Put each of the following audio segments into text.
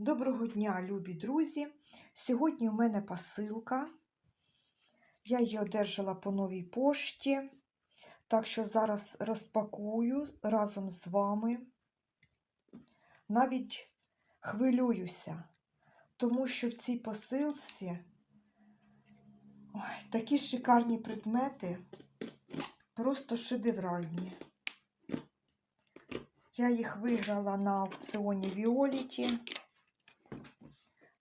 Доброго дня, любі друзі! Сьогодні у мене посилка. Я її одержала по новій пошті, так що зараз розпакую разом з вами. Навіть хвилююся, тому що в цій посилці ой, такі шикарні предмети, просто шедевральні. Я їх виграла на аукціоні Віоліті.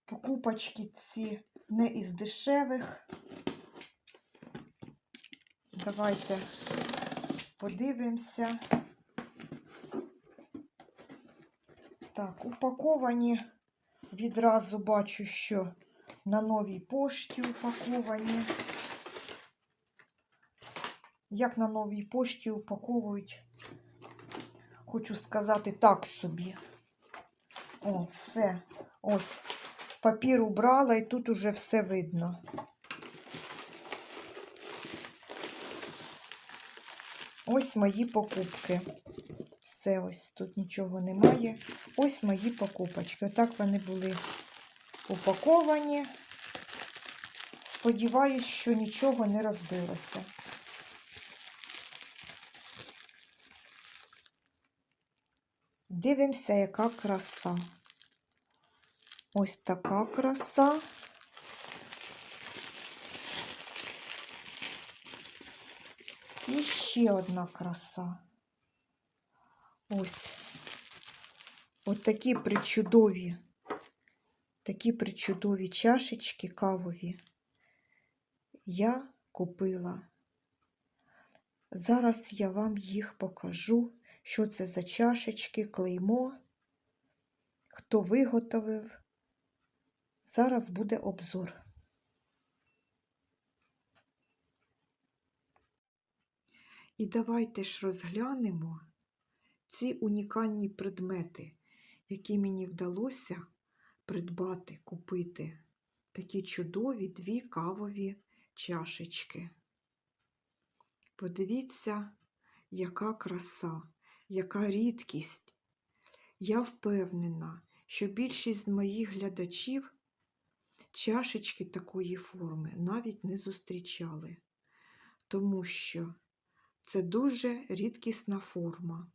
Покупочки ці не із дешевих. Давайте подивимося. Так, упаковані. Відразу бачу, що на новій пошті упаковані. Як на новій пошті упаковують, хочу сказати так собі. О, все. Ось. Папір убрала і тут уже все видно. Ось мої покупки. Все ось, тут нічого немає. Ось мої покупочки. Отак вони були упаковані. Сподіваюсь, що нічого не розбилося. Дивимося, яка краса. Ось така краса. І ще одна краса. Ось. От такі причудові, такі причудові чашечки кавові я купила. Зараз я вам їх покажу, що це за чашечки, клеймо, хто виготовив. Зараз буде обзор. І давайте ж розглянемо ці унікальні предмети, які мені вдалося придбати, купити. Такі чудові дві кавові чашечки. Подивіться, яка краса, яка рідкість. Я впевнена, що більшість з моїх глядачів чашечки такої форми навіть не зустрічали, тому що це дуже рідкісна форма.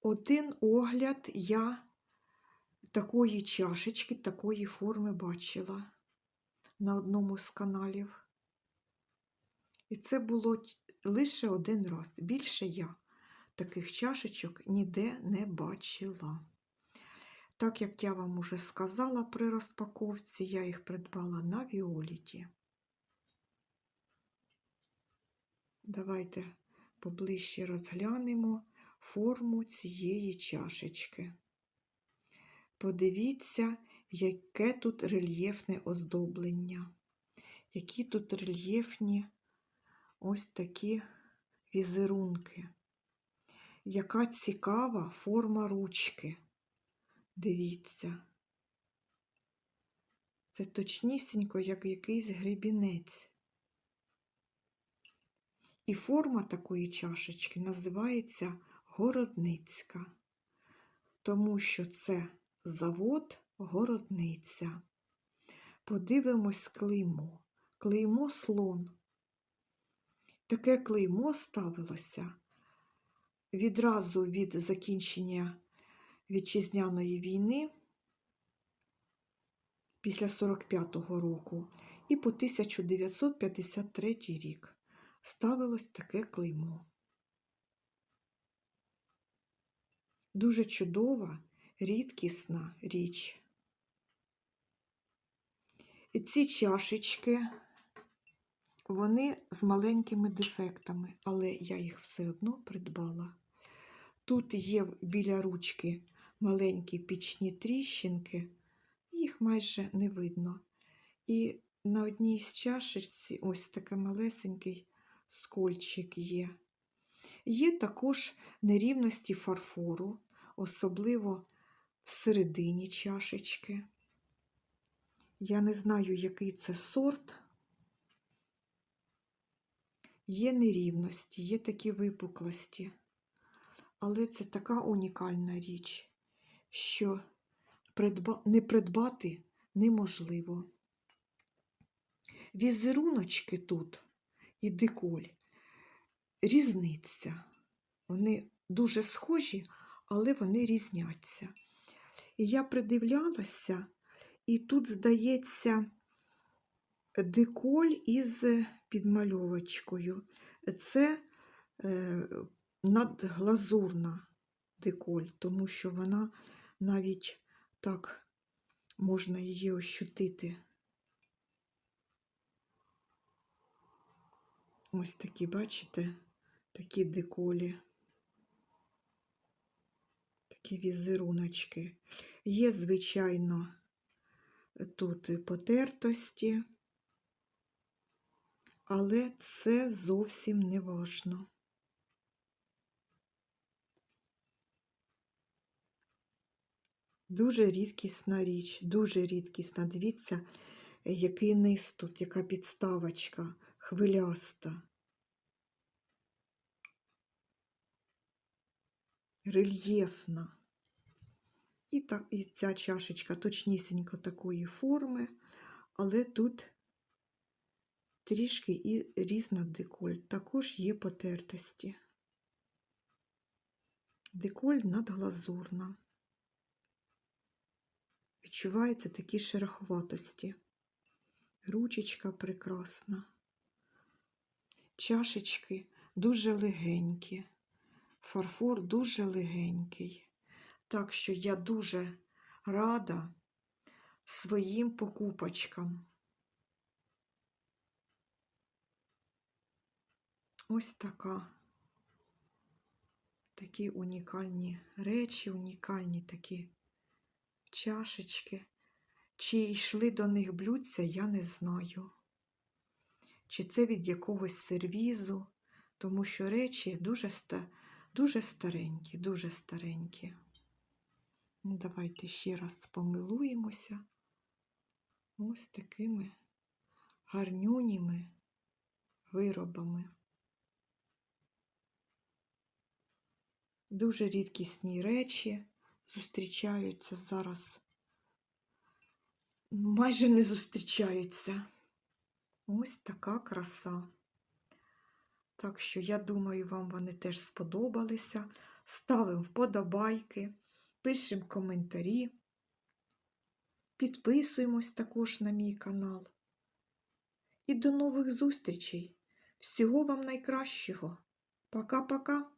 Один огляд я такої чашечки, такої форми бачила на одному з каналів. І це було лише один раз. Більше я таких чашечок ніде не бачила. Так як я вам уже сказала при розпаковці, я їх придбала на Віоліті. Давайте поближче розглянемо форму цієї чашечки. Подивіться, яке тут рельєфне оздоблення, які тут рельєфні ось такі візерунки. Яка цікава форма ручки. Дивіться. Це точнісінько, як якийсь гребінець. І форма такої чашечки називається городницька, тому що це завод городниця. Подивимось клеймо. Клеймо слон. Таке клеймо ставилося відразу від закінчення Вітчизняної війни після 45-го року і по 1953 рік ставилось таке клеймо. Дуже чудова, рідкісна річ. І ці чашечки, вони з маленькими дефектами, але я їх все одно придбала. Тут є біля ручки маленькі пічні тріщинки, їх майже не видно. І на одній з чашечці ось такий малесенький скольчик є. Є також нерівності фарфору, особливо всередині чашечки. Я не знаю, який це сорт. Є нерівності, є такі випуклості. Але це така унікальна річ. Що не придбати неможливо. Візеруночки тут і деколь різниця. Вони дуже схожі, але вони різняться. І я придивлялася, і тут, здається, деколь із підмальовочкою. Це е, надглазурна деколь, тому що вона навіть так можна її ощутити. Ось такі, бачите, такі деколі, такі візеруночки. Є, звичайно, тут потертості, але це зовсім не важно. Дуже рідкісна річ, дуже рідкісна. Дивіться, е, який низ тут, яка підставочка хвиляста. Рельєфна. І, так, і ця чашечка точнісінько такої форми, але тут трішки і різна деколь. Також є потертості. Деколь надглазурна. Відчуваються такі шероховатості. Ручечка прекрасна. Чашечки дуже легенькі. Фарфор дуже легенький. Так що я дуже рада своїм покупочкам. Ось така. Такі унікальні речі, унікальні такі чашечки. Чи йшли до них блюдця, я не знаю. Чи це від якогось сервізу, тому що речі дуже, дуже старенькі, дуже старенькі. Ну, давайте ще раз помилуємося ось такими гарнюніми виробами. Дуже рідкісні речі зустрічаються зараз. Майже не зустрічаються. Ось така краса. Так що, я думаю, вам вони теж сподобалися. Ставимо вподобайки, пишемо коментарі, підписуємось також на мій канал. І до нових зустрічей! Всього вам найкращого! Пока-пока!